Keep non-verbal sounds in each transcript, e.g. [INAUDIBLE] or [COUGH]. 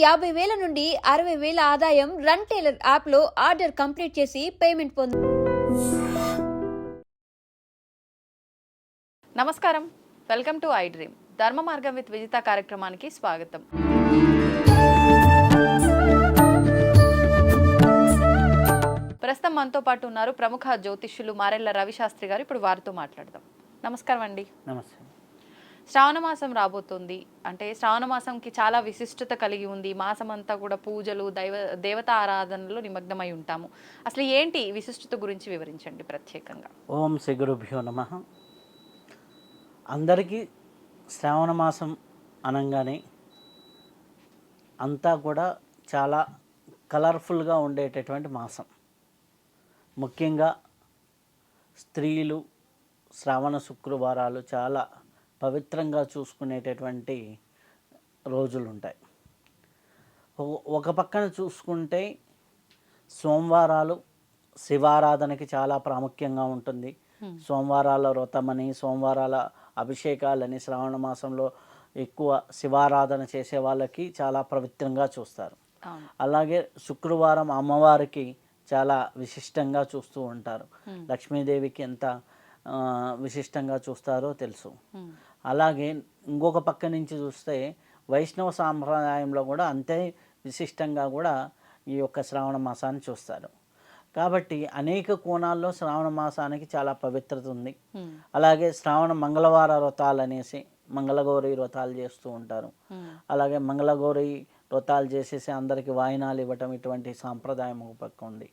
యాభై వేల నుండి అరవై వేల ఆదాయం రన్ టైలర్ యాప్లో ఆర్డర్ కంప్లీట్ చేసి పేమెంట్ పొందు నమస్కారం. Welcome to I dream. ధర్మ మార్గం విత్ విజిత కార్యక్రమానికి స్వాగతం. ప్రస్తుతం మనతో పాటు ఉన్నారు ప్రముఖ జ్యోతిష్యులు మారెళ్ళ రవిశాస్త్రి గారు. ఇప్పుడు వారితో మాట్లాడదాం. నమస్కారం అండి. నమస్తే. శ్రావణ మాసం రాబోతుంది. అంటే శ్రావణ మాసంకి చాలా విశిష్టత కలిగి ఉంది. మాసం అంతా కూడా పూజలు దైవ దేవత ఆరాధనలో నిమగ్నమై ఉంటాము. అసలు ఏంటి విశిష్టత గురించి వివరించండి ప్రత్యేకంగా. ఓం శ్రీ గురుభ్యో నమ. అందరికీ శ్రావణ మాసం అనగానే అంతా కూడా చాలా కలర్ఫుల్గా ఉండేటటువంటి మాసం. ముఖ్యంగా స్త్రీలు శ్రావణ శుక్రవారాలు చాలా పవిత్రంగా చూసుకునేటటువంటి రోజులు ఉంటాయి ఒక పక్కన చూసుకుంటే సోమవారాలు శివారాధనకి చాలా ప్రాముఖ్యంగా ఉంటుంది. సోమవారాల వ్రతమని సోమవారాల అభిషేకాలని శ్రావణ మాసంలో ఎక్కువ శివారాధన చేసే వాళ్ళకి చాలా పవిత్రంగా చూస్తారు. అలాగే శుక్రవారం అమ్మవారికి చాలా విశిష్టంగా చూస్తూ ఉంటారు. లక్ష్మీదేవికి ఎంత విశిష్టంగా చూస్తారో తెలుసు. అలాగే ఇంకొక పక్క నుంచి చూస్తే వైష్ణవ సాంప్రదాయంలో కూడా అంతే విశిష్టంగా కూడా ఈ యొక్క శ్రావణ మాసాన్ని చూస్తారు. కాబట్టి అనేక కోణాల్లో శ్రావణ మాసానికి చాలా పవిత్రత ఉంది. అలాగే శ్రావణ మంగళవార వ్రతాలు అనేసి మంగళగౌరి వ్రతాలు చేస్తూ ఉంటారు. అలాగే మంగళగౌరి వ్రతాలు చేసేసి అందరికి వాయినాలు ఇవ్వటం ఇటువంటి సాంప్రదాయం ఒక పక్క ఉంది.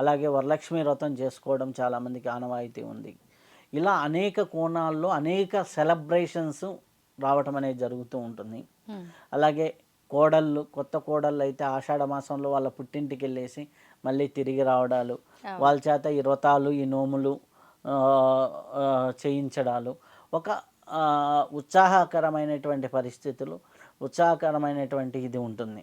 అలాగే వరలక్ష్మి వ్రతం చేసుకోవడం చాలామందికి ఆనవాయితీ ఉంది. ఇలా అనేక కోణాల్లో అనేక సెలబ్రేషన్స్ రావటం అనేది జరుగుతూ ఉంటుంది. అలాగే కోడళ్ళు కొత్త కోడళ్ళు అయితే ఆషాఢ మాసంలో వాళ్ళ పుట్టింటికి వెళ్ళేసి మళ్ళీ తిరిగి రావడాలు వాళ్ళ చేత ఈ వ్రతాలు ఈ నోములు చేయించడాలు. ఒక ఉత్సాహకరమైనటువంటి పరిస్థితులు ఉత్సాహకరమైనటువంటి ఇది ఉంటుంది.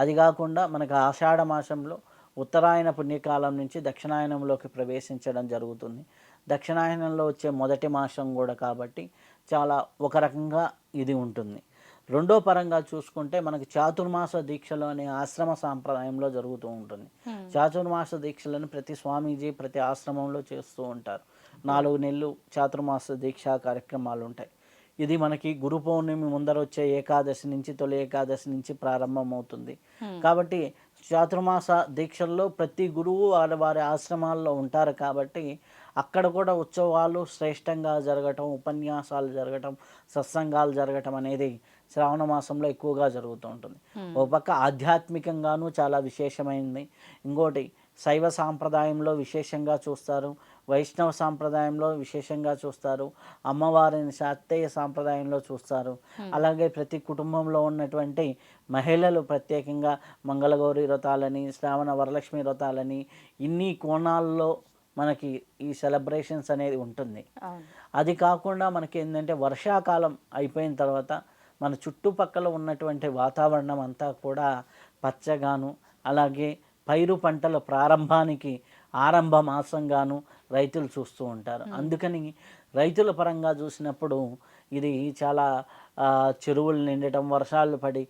అది కాకుండా మనకు ఆషాఢ మాసంలో ఉత్తరాయణ పుణ్యకాలం నుంచి దక్షిణాయనంలోకి ప్రవేశించడం జరుగుతుంది. దక్షిణాయనంలో వచ్చే మొదటి మాసం కూడా కాబట్టి చాలా ఒక రకంగా ఇది ఉంటుంది. రెండో పరంగా చూసుకుంటే మనకి చాతుర్మాస దీక్షలు అనే ఆశ్రమ సాంప్రదాయంలో జరుగుతూ ఉంటుంది. చాతుర్మాస దీక్షలను ప్రతి స్వామీజీ ప్రతి ఆశ్రమంలో చేస్తూ ఉంటారు. నాలుగు నెలలు చాతుర్మాస దీక్షా కార్యక్రమాలు ఉంటాయి. ఇది మనకి గురు పౌర్ణమి ముందర వచ్చే ఏకాదశి నుంచి తొలి ఏకాదశి నుంచి ప్రారంభమవుతుంది. కాబట్టి చాతుర్మాస దీక్షల్లో ప్రతి గురువు వారి వారి ఆశ్రమాల్లో ఉంటారు కాబట్టి అక్కడ కూడా ఉత్సవాలు శ్రేష్టంగా జరగటం ఉపన్యాసాలు జరగటం సత్సంగాలు జరగటం అనేది శ్రావణ మాసంలో ఎక్కువగా జరుగుతూ ఉంటుంది. ఒక పక్క ఆధ్యాత్మికంగాను చాలా విశేషమైంది. ఇంకోటి శైవ సాంప్రదాయంలో విశేషంగా చూస్తారు వైష్ణవ సాంప్రదాయంలో విశేషంగా చూస్తారు అమ్మవారిని శాక్తేయ సాంప్రదాయంలో చూస్తారు. అలాగే ప్రతి కుటుంబంలో ఉన్నటువంటి మహిళలు ప్రత్యేకంగా మంగళగౌరి వ్రతాలని శ్రావణ వరలక్ష్మి వ్రతాలని ఇన్ని కోణాల్లో మనకి ఈ సెలబ్రేషన్స్ అనేది ఉంటుంది. అది కాకుండా మనకి ఏంటంటే వర్షాకాలం అయిపోయిన తర్వాత మన చుట్టుపక్కల ఉన్నటువంటి వాతావరణం అంతా కూడా పచ్చగాను అలాగే పైరు పంటల ప్రారంభానికి ఆరంభ మాసంగాను రైతులు చూస్తూ ఉంటారు. అందుకని రైతుల పరంగా చూసినప్పుడు ఇది చాలా చెరువులు నిండటం వర్షాలు పడి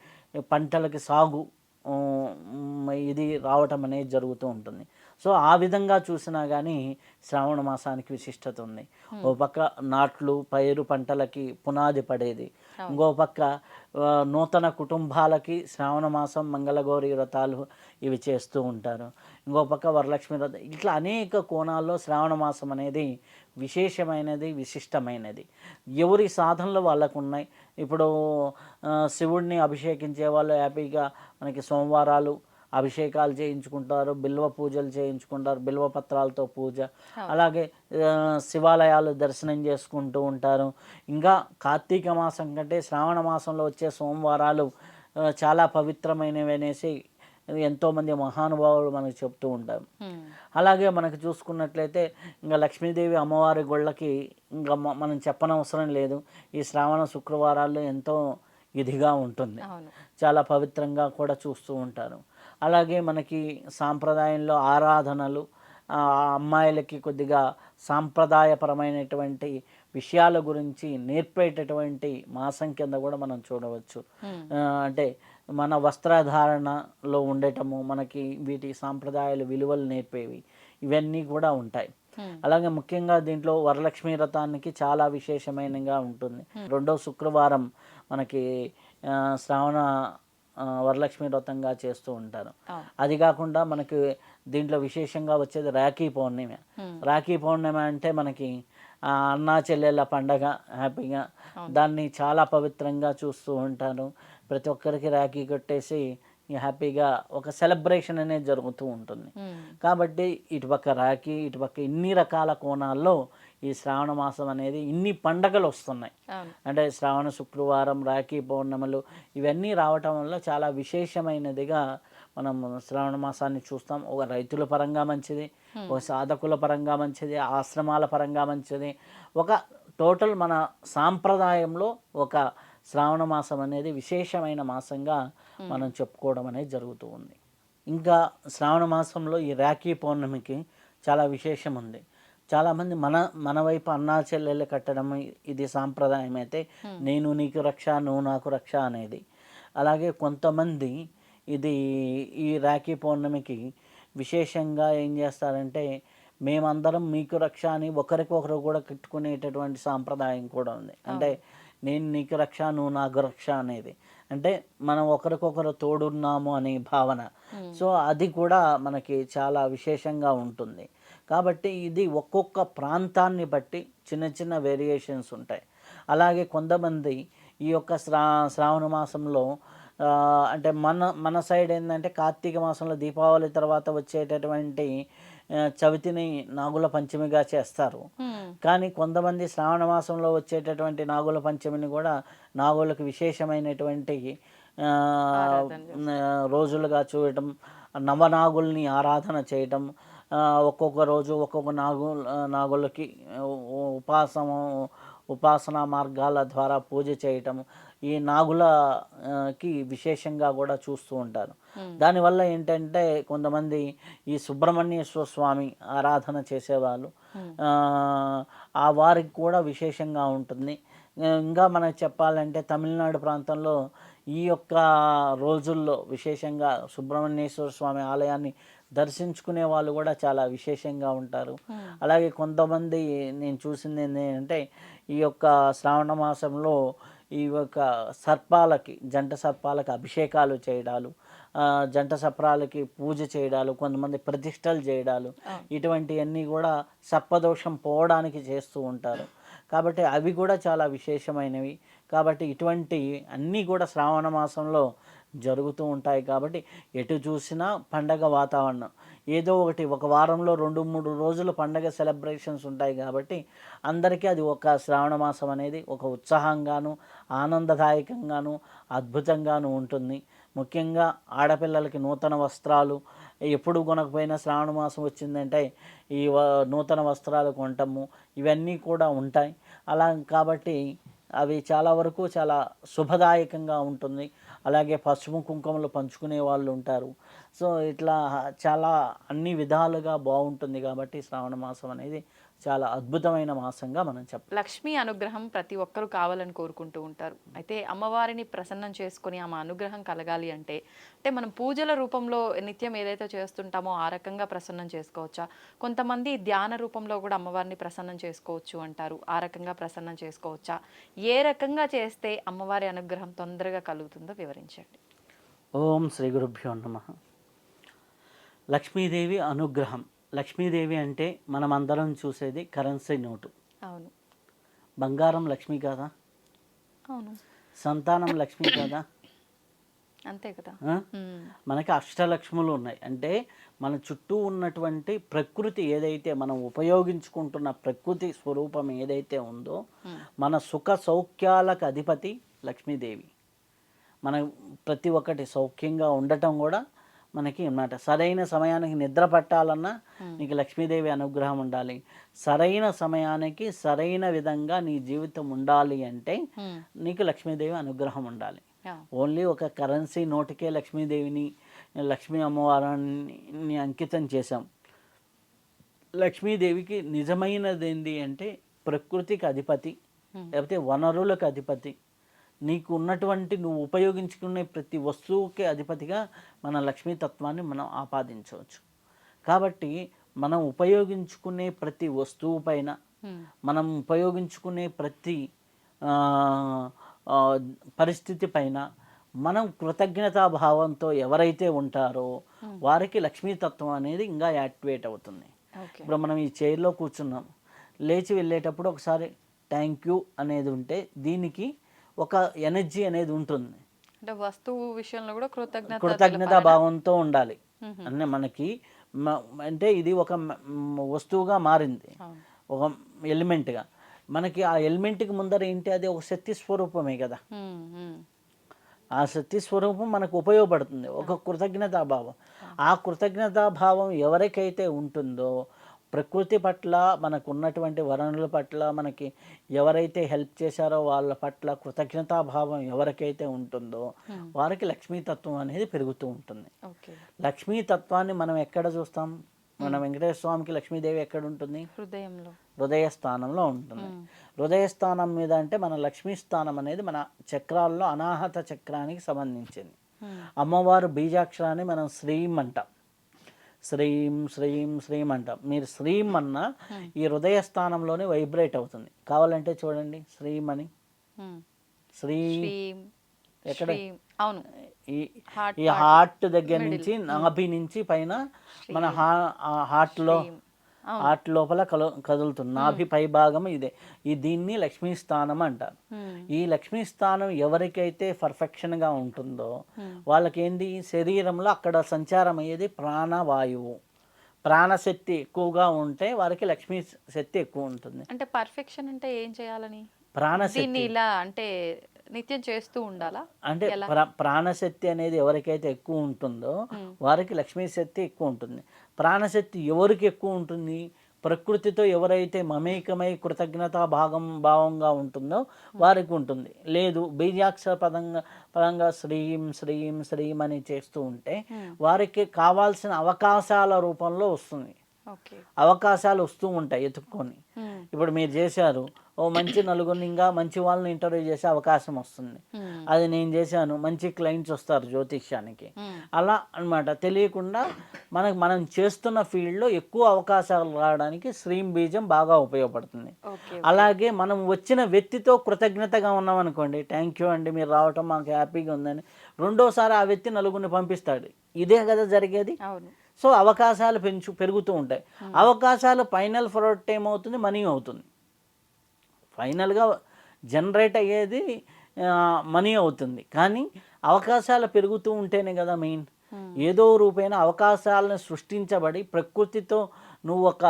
పంటలకి సాగు ఇది రావటం అనేది జరుగుతూ ఉంటుంది. సో ఆ విధంగా చూసినా కానీ శ్రావణ మాసానికి విశిష్టత ఉంది. ఓ పక్క నాట్లు పైరు పంటలకి పునాది పడేది. ఇంకో పక్క నూతన కుటుంబాలకి శ్రావణ మాసం మంగళగౌరి వ్రతాలు ఇవి చేస్తూ ఉంటారు. ఇంకో పక్క వరలక్ష్మి వ్రతం ఇట్లా అనేక కోణాల్లో శ్రావణ మాసం అనేది విశేషమైనది విశిష్టమైనది. ఎవరి సాధనలు వాళ్ళకు ఉన్నాయి ఇప్పుడు శివుడిని అభిషేకించే వాళ్ళు హ్యాపీగా మనకి సోమవారాలు అభిషేకాలు చేయించుకుంటారు బిల్వ పూజలు చేయించుకుంటారు బిల్వ పత్రాలతో పూజ. అలాగే శివాలయాలు దర్శనం చేసుకుంటూ ఉంటారు. ఇంకా కార్తీక మాసం కంటే శ్రావణ మాసంలో వచ్చే సోమవారాలు చాలా పవిత్రమైనవి అనేసి ఎంతోమంది మహానుభావులు మనకు చెప్తూ ఉంటారు. అలాగే మనకు చూసుకున్నట్లయితే ఇంకా లక్ష్మీదేవి అమ్మవారి గొళ్ళకి ఇంకా మనం చెప్పనవసరం లేదు. ఈ శ్రావణ శుక్రవారాల్లో ఎంతో ఇదిగా ఉంటుంది. చాలా పవిత్రంగా కూడా చూస్తూ ఉంటారు. అలాగే మనకి సాంప్రదాయంలో ఆరాధనలు అమ్మాయిలకి కొద్దిగా సాంప్రదాయపరమైనటువంటి విషయాల గురించి నేర్పేటటువంటి మాసం కింద కూడా మనం చూడవచ్చు. అంటే మన వస్త్రధారణలో ఉండటము మనకి వీటి సాంప్రదాయాలు విలువలు నేర్పేవి ఇవన్నీ కూడా ఉంటాయి. అలాగే ముఖ్యంగా దీంట్లో వరలక్ష్మి వ్రతానికి చాలా విశేషమైనగా ఉంటుంది. రెండో శుక్రవారం మనకి శ్రావణ వరలక్ష్మి వ్రతంగా చేస్తూ ఉంటారు. అది కాకుండా మనకి దీంట్లో విశేషంగా వచ్చేది రాఖీ పౌర్ణమి. రాఖీ పౌర్ణమి అంటే మనకి అన్నా చెల్లెళ్ళ పండగ హ్యాపీగా దాన్ని చాలా పవిత్రంగా చూస్తూ ఉంటారు. ప్రతి ఒక్కరికి రాఖీ కట్టేసి హ్యాపీగా ఒక సెలబ్రేషన్ అనేది జరుగుతూ ఉంటుంది. కాబట్టి ఇటుపక్క రాఖీ ఇటుపక్క ఇన్ని రకాల కోణాల్లో ఈ శ్రావణ మాసం అనేది ఇన్ని పండగలు వస్తున్నాయి. అంటే శ్రావణ శుక్రవారం రాఖీ పౌర్ణములు ఇవన్నీ రావటం వల్ల చాలా విశేషమైనదిగా మనం శ్రావణ మాసాన్ని చూస్తాం. ఒక రైతుల పరంగా మంచిది ఒక సాధకుల పరంగా మంచిది ఆశ్రమాల పరంగా మంచిది. ఒక టోటల్ మన సాంప్రదాయంలో ఒక శ్రావణ మాసం అనేది విశేషమైన మాసంగా మనం చెప్పుకోవడం అనేది జరుగుతూ ఉంది. ఇంకా శ్రావణ మాసంలో ఈ రాఖీ పౌర్ణమికి చాలా విశేషం ఉంది. చాలామంది మన మన వైపు అన్నా చెల్లెళ్ళు కట్టడం ఇది సాంప్రదాయం అయితే నేను నీకు రక్ష నువ్వు నాకు రక్ష అనేది. అలాగే కొంతమంది ఇది ఈ రాఖీ పౌర్ణమికి విశేషంగా ఏం చేస్తారంటే మేమందరం మీకు రక్ష అని ఒకరికొకరు కూడా కట్టుకునేటటువంటి సాంప్రదాయం కూడా ఉంది. అంటే నేను నీకు రక్ష నువ్వు నాకు రక్ష అనేది. అంటే మనం ఒకరికొకరు తోడున్నాము అనే భావన. సో అది కూడా మనకి చాలా విశేషంగా ఉంటుంది. కాబట్టి ఇది ఒక్కొక్క ప్రాంతాన్ని బట్టి చిన్న చిన్న వేరియేషన్స్ ఉంటాయి. అలాగే కొంతమంది ఈ యొక్క శ్రా శ్రావణ మాసంలో అంటే మన మన సైడ్ ఏంటంటే కార్తీక మాసంలో దీపావళి తర్వాత వచ్చేటటువంటి చవితిని నాగుల పంచమిగా చేస్తారు. కానీ కొంతమంది శ్రావణ మాసంలో వచ్చేటటువంటి నాగుల పంచమిని కూడా నాగులకు విశేషమైనటువంటి రోజులుగా చూడటం నవనాగుల్ని ఆరాధన చేయటం ఒక్కొక్క రోజు ఒక్కొక్క నాగు నాగులకి ఉపాసము ఉపాసనా మార్గాల ద్వారా పూజ చేయటం ఈ నాగుల ఆ, కి విశేషంగా కూడా చూస్తూ ఉంటారు దానివల్ల ఏంటంటే కొంతమంది ఈ సుబ్రహ్మణ్యేశ్వర స్వామి ఆరాధన చేసేవాళ్ళు. ఆ, ఆ వారికి కూడా విశేషంగా ఉంటుంది. ఇంకా మనకు చెప్పాలంటే తమిళనాడు ప్రాంతంలో ఈ యొక్క రోజుల్లో విశేషంగా సుబ్రహ్మణ్యేశ్వర స్వామి ఆలయాన్ని దర్శించుకునే వాళ్ళు కూడా చాలా విశేషంగా ఉంటారు. అలాగే కొంతమంది నేను చూసింది ఏంటంటే ఈ యొక్క శ్రావణ మాసంలో ఈ యొక్క సర్పాలకి జంట సర్పాలకి అభిషేకాలు చేయడాలు జంట సర్పాలకి పూజ చేయడాలు కొంతమంది ప్రతిష్టలు చేయడాలు ఇటువంటివన్నీ కూడా సర్పదోషం పోవడానికి చేస్తూ ఉంటారు. కాబట్టి అవి కూడా చాలా విశేషమైనవి. కాబట్టి ఇటువంటి అన్నీ కూడా శ్రావణ మాసంలో జరుగుతూ ఉంటాయి కాబట్టి ఎటు చూసినా పండగ వాతావరణం. ఏదో ఒకటి ఒక వారంలో రెండు మూడు రోజులు పండగ సెలబ్రేషన్స్ ఉంటాయి కాబట్టి అందరికీ అది ఒక శ్రావణ మాసం అనేది ఒక ఉత్సాహంగాను ఆనందదాయకంగాను అద్భుతంగాను ఉంటుంది. ముఖ్యంగా ఆడపిల్లలకి నూతన వస్త్రాలు ఎప్పుడు కొనకపోయినా శ్రావణ మాసం వచ్చిందంటే ఈ నూతన వస్త్రాలు కొనటము ఇవన్నీ కూడా ఉంటాయి. అలా కాబట్టి అవి చాలా వరకు చాలా శుభదాయకంగా ఉంటుంది. అలాగే పసుపు కుంకుమలు పంచుకునే వాళ్ళు ఉంటారు. సో ఇట్లా చాలా అన్ని విధాలుగా బాగుంటుంది కాబట్టి శ్రావణ మాసం అనేది చాలా అద్భుతమైన మాసంగా మనం చెప్పాలి. లక్ష్మీ అనుగ్రహం ప్రతి ఒక్కరూ కావాలని కోరుకుంటూ ఉంటారు. అయితే అమ్మవారిని ప్రసన్నం చేసుకొని ఆమె అనుగ్రహం కలగాలి అంటే అంటే మనం పూజల రూపంలో నిత్యం ఏదైతే చేస్తుంటామో ఆ రకంగా ప్రసన్నం చేసుకోవచ్చా? కొంతమంది ధ్యాన రూపంలో కూడా అమ్మవారిని ప్రసన్నం చేసుకోవచ్చు అంటారు. ఆ రకంగా ప్రసన్నం చేసుకోవచ్చా? ఏ రకంగా చేస్తే అమ్మవారి అనుగ్రహం తొందరగా కలుగుతుందో వివరించండి. ఓం శ్రీ గురుభ్యో నమ. లక్ష్మీదేవి అనుగ్రహం. లక్ష్మీదేవి అంటే మనమందరం చూసేది కరెన్సీ నోటు. అవును. బంగారం లక్ష్మి కాదా? అవును. సంతానం లక్ష్మి కాదా? అంతే కదా. మనకి అష్టలక్ష్ములు ఉన్నాయి. అంటే మన చుట్టూ ఉన్నటువంటి ప్రకృతి ఏదైతే మనం ఉపయోగించుకుంటున్న ప్రకృతి స్వరూపం ఏదైతే ఉందో మన సుఖ సౌఖ్యాలకు అధిపతి లక్ష్మీదేవి. మన ప్రతి ఒక్కటి సౌఖ్యంగా ఉండటం కూడా మనకి అన్నమాట. సరైన సమయానికి నిద్ర పట్టాలన్నా నీకు లక్ష్మీదేవి అనుగ్రహం ఉండాలి. సరైన సమయానికి సరైన విధంగా నీ జీవితం ఉండాలి అంటే నీకు లక్ష్మీదేవి అనుగ్రహం ఉండాలి. ఓన్లీ ఒక కరెన్సీ నోటుకే లక్ష్మీదేవిని లక్ష్మీ అమ్మవారిని అంకితం చేశాం. లక్ష్మీదేవికి నిజమైనది ఏంటి అంటే ప్రకృతికి అధిపతి లేకపోతే వనరులకు అధిపతి. నీకు ఉన్నటువంటి నువ్వు ఉపయోగించుకునే ప్రతి వస్తువుకి అధిపతిగా మన లక్ష్మీతత్వాన్ని మనం ఆపాదించవచ్చు. కాబట్టి మనం ఉపయోగించుకునే ప్రతి వస్తువు పైన మనం ఉపయోగించుకునే ప్రతి పరిస్థితి పైన మనం కృతజ్ఞతా భావంతో ఎవరైతే ఉంటారో వారికి లక్ష్మీతత్వం అనేది ఇంకా యాక్టివేట్ అవుతుంది. ఇప్పుడు మనం ఈ చైర్లో కూర్చున్నాం. లేచి వెళ్ళేటప్పుడు ఒకసారి థ్యాంక్ యూ అనేది ఉంటే దీనికి ఒక ఎనర్జీ అనేది ఉంటుంది. అంటే వస్తువు విషయంలో కూడా కృతజ్ఞత కృతజ్ఞతా భావంతో ఉండాలి. అంటే మనకి అంటే ఇది ఒక వస్తువుగా మారింది. ఒక ఎలిమెంట్గా. మనకి ఆ ఎలిమెంట్కి ముందర ఏంటి? అది ఒక శక్తి స్వరూపమే కదా. ఆ శక్తి స్వరూపం మనకు ఉపయోగపడుతుంది. ఒక కృతజ్ఞతా భావం. ఆ కృతజ్ఞతా భావం ఎవరికైతే ఉంటుందో ప్రకృతి పట్ల మనకు ఉన్నటువంటి వనరుల పట్ల మనకి ఎవరైతే హెల్ప్ చేశారో వాళ్ళ పట్ల కృతజ్ఞతా భావం ఎవరికైతే ఉంటుందో వారికి లక్ష్మీతత్వం అనేది పెరుగుతూ ఉంటుంది. లక్ష్మీతత్వాన్ని మనం ఎక్కడ చూస్తాం? మన వెంకటేశ్వర స్వామికి లక్ష్మీదేవి ఎక్కడ ఉంటుంది హృదయంలో. హృదయ స్థానంలో ఉంటుంది. హృదయ స్థానం మీద అంటే మన లక్ష్మీ స్థానం అనేది మన చక్రాల్లో అనాహత చక్రానికి సంబంధించింది. అమ్మవారు బీజాక్షరాన్ని మనం శ్రీం అంటాం శ్రీం శ్రీం శ్రీం అంటాం. మీరు శ్రీం అన్న ఈ హృదయ స్థానంలోనే వైబ్రేట్ అవుతుంది. కావాలంటే చూడండి శ్రీం అని. ఉమ్. శ్రీ. ఎక్కడ? అవును. ఈ ఈ హార్ట్ దగ్గర నుంచి నాభి నుంచి పైన మన హా హార్ట్లో హార్ట్ లోపల కలు కదులుతుంది. నాభి పై భాగం ఇదే. ఈ దీన్ని లక్ష్మీ స్థానం అంటారు. ఈ లక్ష్మీ స్థానం ఎవరికైతే పర్ఫెక్షన్గా ఉంటుందో వాళ్ళకి ఏంటి శరీరంలో అక్కడ సంచారం అయ్యేది ప్రాణవాయువు. ప్రాణశక్తి ఎక్కువగా ఉంటే వారికి లక్ష్మీ శక్తి ఎక్కువ ఉంటుంది. అంటే పర్ఫెక్షన్ అంటే ఏం చేయాలని? ప్రాణశక్తి. ఇలా అంటే నిత్యం చేస్తూ ఉండాలా? అంటే ప్ర ప్రాణశక్తి అనేది ఎవరికైతే ఎక్కువ ఉంటుందో వారికి లక్ష్మీ శక్తి ఎక్కువ ఉంటుంది. ప్రాణశక్తి ఎవరికి ఎక్కువ ఉంటుంది? ప్రకృతితో ఎవరైతే మమేకమై కృతజ్ఞతా భాగం భావంగా ఉంటుందో వారికి ఉంటుంది. లేదు బీజాక్షర పదంగా పదంగా శ్రీం శ్రీం శ్రీం అని చేస్తూ ఉంటే వారికి కావాల్సిన అవకాశాల రూపంలో వస్తుంది. అవకాశాలు వస్తూ ఉంటాయి ఎత్తుక్కొని. ఇప్పుడు మీరు చేశారు ఓ మంచి నలుగురిని ఇంకా మంచి వాళ్ళని ఇంటర్వ్యూ చేసే అవకాశం వస్తుంది. అది నేను చేశాను మంచి క్లయింట్స్ వస్తారు జ్యోతిష్యానికి. అలా అన్నమాట. తెలియకుండా మనకు మనం చేస్తున్న ఫీల్డ్లో ఎక్కువ అవకాశాలు రావడానికి శ్రీం బీజం బాగా ఉపయోగపడుతుంది. అలాగే మనం వచ్చిన వ్యక్తితో కృతజ్ఞతగా ఉన్నాం అనుకోండి థ్యాంక్ యూ అండి మీరు రావటం మాకు హ్యాపీగా ఉందని. రెండోసారి ఆ వ్యక్తి నలుగురిని పంపిస్తాడు. ఇదే కదా జరిగేది? అవును. సో అవకాశాలు పెంచు పెరుగుతూ ఉంటాయి. అవకాశాలు ఫైనల్ ప్రొడక్ట్ ఏమవుతుంది మనీ అవుతుంది. ఫైనల్గా జనరేట్ అయ్యేది మనీ అవుతుంది. కానీ అవకాశాలు పెరుగుతూ ఉంటేనే కదా మెయిన్. ఏదో రూపైన అవకాశాలను సృష్టించబడి ప్రకృతితో నువ్వు ఒక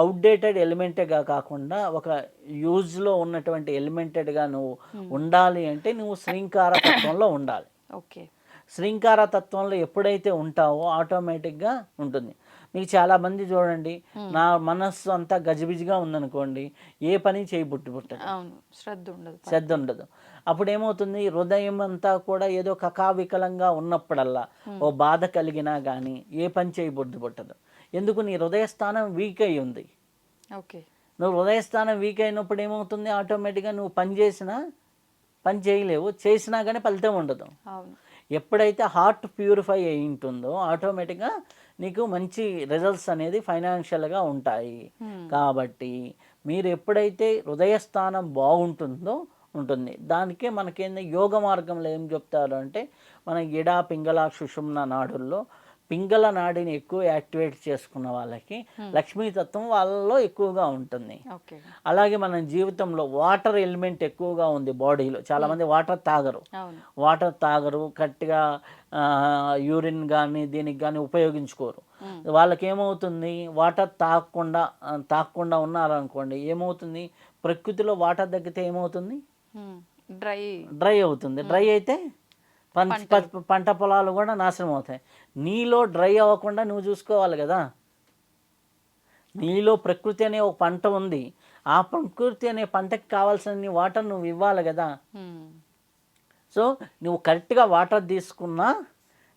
అవుట్డేటెడ్ ఎలిమెంటేగా కాకుండా ఒక యూజ్లో ఉన్నటువంటి ఎలిమెంటెడ్గా నువ్వు ఉండాలి అంటే నువ్వు శ్రీంకార తత్వంలో ఉండాలి. ఓకే శ్రీంకార తత్వంలో ఎప్పుడైతే ఉంటావో ఆటోమేటిక్గా ఉంటుంది. మీకు చాలా మంది చూడండి నా మనస్సు అంతా గజిబిజిగా ఉందనుకోండి ఏ పని చేయబుట్టి పుట్టదు. శ్రద్ధ ఉండదు శ్రద్ధ ఉండదు. అప్పుడు ఏమవుతుంది హృదయం అంతా కూడా ఏదో కకావికలంగా ఉన్నప్పుడల్లా ఓ బాధ కలిగినా కానీ ఏ పని చేయబుద్ధి పుట్టదు. ఎందుకు? నీ హృదయ స్థానం వీక్ అయి ఉంది. ఓకే. నువ్వు హృదయ స్థానం వీక్ అయినప్పుడు ఏమవుతుంది? ఆటోమేటిక్గా నువ్వు పని చేసినా పని చేయలేవు చేసినా కానీ ఫలితం ఉండదు. అవును. ఎప్పుడైతే హార్ట్ ప్యూరిఫై అయి ఉంటుందో ఆటోమేటిక్గా నీకు మంచి రిజల్ట్స్ అనేది ఫైనాన్షియల్గా ఉంటాయి. కాబట్టి మీరు ఎప్పుడైతే హృదయ స్థానం బాగుంటుందో ఉంటుంది. దానికే మనకేంది యోగ మార్గంలో ఏం చెప్తారు అంటే మన ఎడా పింగళ సుషుమ్న నాడుల్లో పింగళ నాడిని ఎక్కువ యాక్టివేట్ చేసుకున్న వాళ్ళకి లక్ష్మీతత్వం వాళ్ళలో ఎక్కువగా ఉంటుంది. అలాగే మన జీవితంలో వాటర్ ఎలిమెంట్ ఎక్కువగా ఉంది బాడీలో. చాలామంది వాటర్ తాగరు. వాటర్ తాగరు గట్టిగా యూరిన్ కానీ దీనికి కానీ ఉపయోగించుకోరు. వాళ్ళకి ఏమవుతుంది వాటర్ తాగకుండా తాగకుండా ఉన్నారనుకోండి ఏమవుతుంది? ప్రకృతిలో వాటర్ తగ్గితే ఏమవుతుంది? డ్రై డ్రై అవుతుంది. డ్రై అయితే పంట పొలాలు కూడా నాశనం అవుతాయి. నీలో డ్రై అవ్వకుండా నువ్వు చూసుకోవాలి కదా. నీలో ప్రకృతి అనే ఒక పంట ఉంది. ఆ ప్రకృతి అనే పంటకి కావాల్సిన వాటర్ నువ్వు ఇవ్వాలి కదా. సో నువ్వు కరెక్ట్గా వాటర్ తీసుకున్నా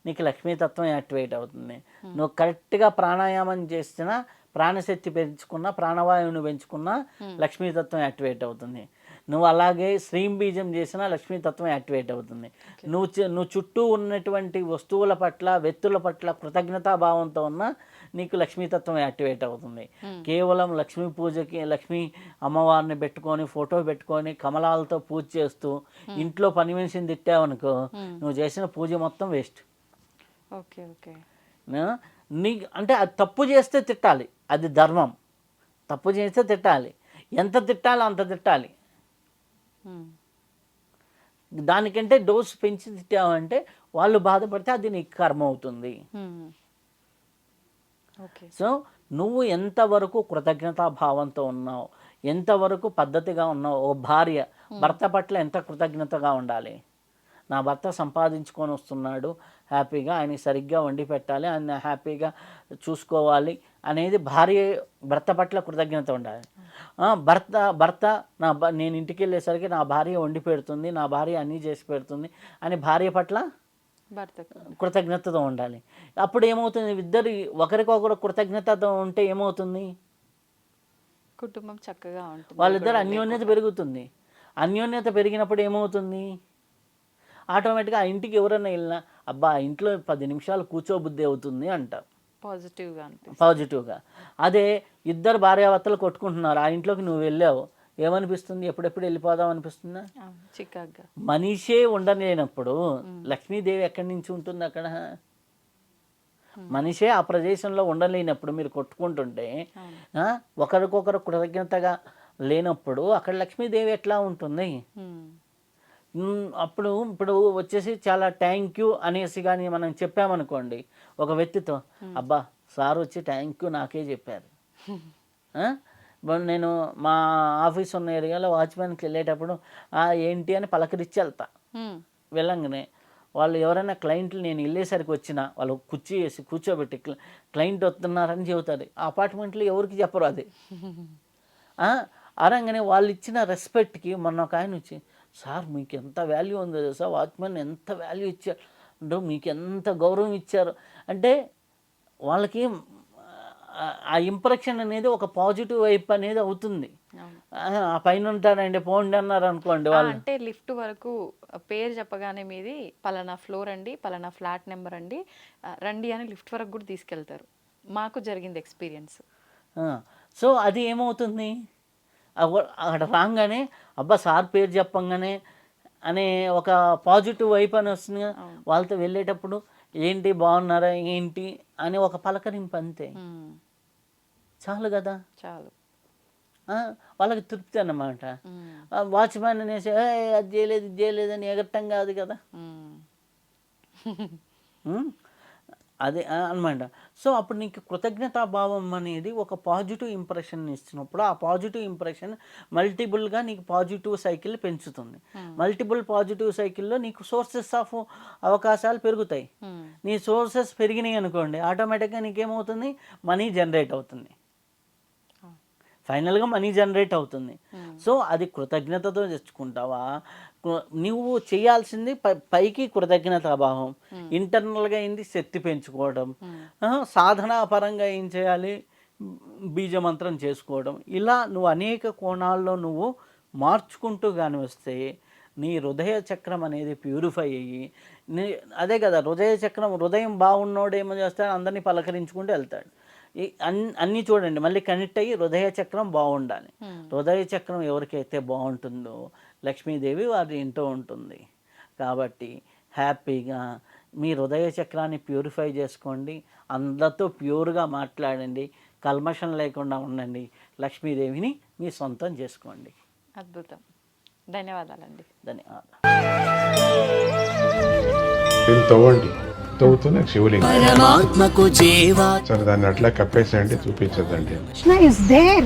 నీకు లక్ష్మీతత్వం యాక్టివేట్ అవుతుంది. నువ్వు కరెక్ట్గా ప్రాణాయామం చేసినా ప్రాణశక్తి పెంచుకున్నా ప్రాణవాయువుని పెంచుకున్నా లక్ష్మీతత్వం యాక్టివేట్ అవుతుంది. నువ్వు అలాగే శ్రీం బీజం చేసినా లక్ష్మీతత్వం యాక్టివేట్ అవుతుంది. నువ్వు నువ్వు చుట్టూ ఉన్నటువంటి వస్తువుల పట్ల వ్యక్తుల పట్ల కృతజ్ఞతా భావంతో ఉన్న నీకు లక్ష్మీతత్వం యాక్టివేట్ అవుతుంది. కేవలం లక్ష్మీ పూజకి లక్ష్మీ అమ్మవారిని పెట్టుకొని ఫోటో పెట్టుకొని కమలాలతో పూజ చేస్తూ ఇంట్లో పని మనిషిని తిట్టావనుకో నువ్వు చేసిన పూజ మొత్తం వేస్ట్. ఓకే ఓకే నీ అంటే అది తప్పు చేస్తే తిట్టాలి. అది ధర్మం. తప్పు చేస్తే తిట్టాలి. ఎంత తిట్టాలో అంత తిట్టాలి. దానికంటే డోస్ పెంచి తిట్టావంటే వాళ్ళు బాధపడితే అది నీకు కర్మ అవుతుంది. సో నువ్వు ఎంతవరకు కృతజ్ఞతా భావంతో ఉన్నావు ఎంతవరకు పద్ధతిగా ఉన్నావు ఓ భార్య భర్త పట్ల ఎంత కృతజ్ఞతగా ఉండాలి? నా భర్త సంపాదించుకొని వస్తున్నాడు హ్యాపీగా ఆయన సరిగ్గా వండి పెట్టాలి ఆయన హ్యాపీగా చూసుకోవాలి అనేది భార్య భర్త పట్ల కృతజ్ఞత ఉండాలి. భర్త భర్త నా భ- నేను ఇంటికి వెళ్ళేసరికి నా భార్య వండి పెడుతుంది నా భార్య అన్నీ చేసి పెడుతుంది అని భార్య పట్ల కృతజ్ఞతతో ఉండాలి. అప్పుడు ఏమవుతుంది? ఇద్దరు ఒకరికొకరు కృతజ్ఞతతో ఉంటే ఏమవుతుంది? కుటుంబం చక్కగా ఉంటుంది. వాళ్ళిద్దరు అన్యోన్యత పెరుగుతుంది. అన్యోన్యత పెరిగినప్పుడు ఏమవుతుంది? ఆటోమేటిక్గా ఆ ఇంటికి ఎవరైనా వెళ్ళినా అబ్బా ఇంట్లో పది నిమిషాలు కూర్చోబుద్ధి అవుతుంది అంటారు పాజిటివ్గా పాజిటివ్గా. అదే ఇద్దరు భార్యాభర్తలు కొట్టుకుంటున్నారు ఆ ఇంట్లోకి నువ్వు వెళ్ళావు ఏమనిపిస్తుంది? ఎప్పుడెప్పుడు వెళ్ళిపోదాం అనిపిస్తుందా? చికాగ్గా. మనిషే ఉండలేనప్పుడు లక్ష్మీదేవి ఎక్కడి నుంచి ఉంటుంది అక్కడ? మనిషే ఆ ప్రదేశంలో ఉండలేనప్పుడు మీరు కొట్టుకుంటుంటే ఒకరికొకరు కృతజ్ఞతగా లేనప్పుడు అక్కడ లక్ష్మీదేవి ఎట్లా ఉంటుంది? అప్పుడు ఇప్పుడు వచ్చేసి చాలా థ్యాంక్ యూ అనేసి కానీ మనం చెప్పామనుకోండి ఒక వ్యక్తితో అబ్బా సార్ వచ్చి థ్యాంక్ యూ నాకే చెప్పారు. [LAUGHS] నేను మా ఆఫీస్ ఉన్న ఏరియాలో వాచ్మెన్కి వెళ్ళేటప్పుడు "ఆ, ఏంటి? అని పలకరించి వెళ్తా. వెళ్ళంగానే వాళ్ళు ఎవరైనా క్లయింట్లు నేను వెళ్ళేసరికి వచ్చినా వాళ్ళు కుర్చీ వేసి కూర్చోబెట్టి "క్ల- క్లయింట్ వస్తున్నారని చెబుతారు. ఆ అపార్ట్మెంట్లో ఎవరికి చెప్పరు అది. [LAUGHS] అనగానే వాళ్ళు ఇచ్చిన రెస్పెక్ట్కి మొన్న ఒక ఆయన వచ్చి సార్ మీకు ఎంత వాల్యూ ఉందో తెలుసా? వాచ్మెన్ ఎంత వాల్యూ ఇచ్చారు మీకు ఎంత గౌరవం ఇచ్చారు? అంటే వాళ్ళకి ఆ- ఇంప్రెషన్ అనేది ఒక పాజిటివ్ వైపు అనేది అవుతుంది. ఆ పైన ఉంటారండి పోండి అన్నారు అనుకోండి వాళ్ళు. అంటే లిఫ్ట్ వరకు పేరు చెప్పగానే మీది పలానా ఫ్లోర్ అండి పలానా ఫ్లాట్ నెంబర్ అండి రండి అని లిఫ్ట్ వరకు కూడా తీసుకెళ్తారు. మాకు జరిగింది ఎక్స్పీరియన్స్. సో అది ఏమవుతుంది? అక్కడ రాగానే అబ్బా సార్ పేరు చెప్పంగానే అనే ఒక పాజిటివ్ వైపు అని వస్తుంది కదా. వాళ్ళతో వెళ్ళేటప్పుడు ఏంటి బాగున్నారా ఏంటి? అని ఒక పలకరింపు అంతే. చాలు కదా. చాలు. వాళ్ళకి తృప్తి అన్నమాట. వాచ్మ్యాన్ అనేసి "ఏయ్, అది చేయలేదు ఇది చేయలేదు అని ఎగట్టం కాదు కదా? అదే అనమాట సో అప్పుడు నీకు కృతజ్ఞతాభావం అనేది ఒక పాజిటివ్ ఇంప్రెషన్ ఇచ్చినప్పుడు ఆ పాజిటివ్ ఇంప్రెషన్ మల్టిపుల్గా నీకు పాజిటివ్ సైకిల్ పెంచుతుంది. మల్టిపుల్ పాజిటివ్ సైకిల్లో నీకు సోర్సెస్ ఆఫ్ అవకాశాలు పెరుగుతాయి. ఉమ్. నీ సోర్సెస్ పెరిగినాయి అనుకోండి ఆటోమేటిక్గా నీకేమవుతుంది? మనీ జనరేట్ అవుతుంది. ఫైనల్గా మనీ జనరేట్ అవుతుంది. సో అది కృతజ్ఞతతో తెచ్చుకుంటావా? నువ్వు చేయాల్సింది పై- పైకి కృతజ్ఞతాభావం ఇంటర్నల్గా ఏంది శక్తి పెంచుకోవడం. ఆ, సాధనా పరంగా ఏం చేయాలి? బీజమంత్రం చేసుకోవడం. ఇలా నువ్వు అనేక కోణాల్లో నువ్వు మార్చుకుంటూ కానీ వస్తే నీ హృదయ చక్రం అనేది ప్యూరిఫై అయ్యి నీ అదే కదా హృదయ చక్రం హృదయం బాగున్నోడు ఏమో చేస్తాడు? అందరినీ పలకరించుకుంటూ వెళ్తాడు. అన్నీ చూడండి మళ్ళీ కనెక్ట్ అయ్యి హృదయ చక్రం బాగుండాలి. హృదయ చక్రం ఎవరికైతే బాగుంటుందో లక్ష్మీదేవి వారి ఇంట్లో ఉంటుంది. కాబట్టి హ్యాపీగా మీ హృదయ చక్రాన్ని ప్యూరిఫై చేసుకోండి. అందరితో ప్యూర్గా మాట్లాడండి. కల్మషం లేకుండా ఉండండి. లక్ష్మీదేవిని మీ సొంతం చేసుకోండి. అద్భుతం. ధన్యవాదాలండి. ధన్యవాదాలు. తవ్వండి. తవ్వుతూనే శివలింగం. పరమాత్మకు జీవా సరే దాన్ని అట్లా కప్పేసేయండి చూపించదండి కృష్ణ ఇస్ దేర్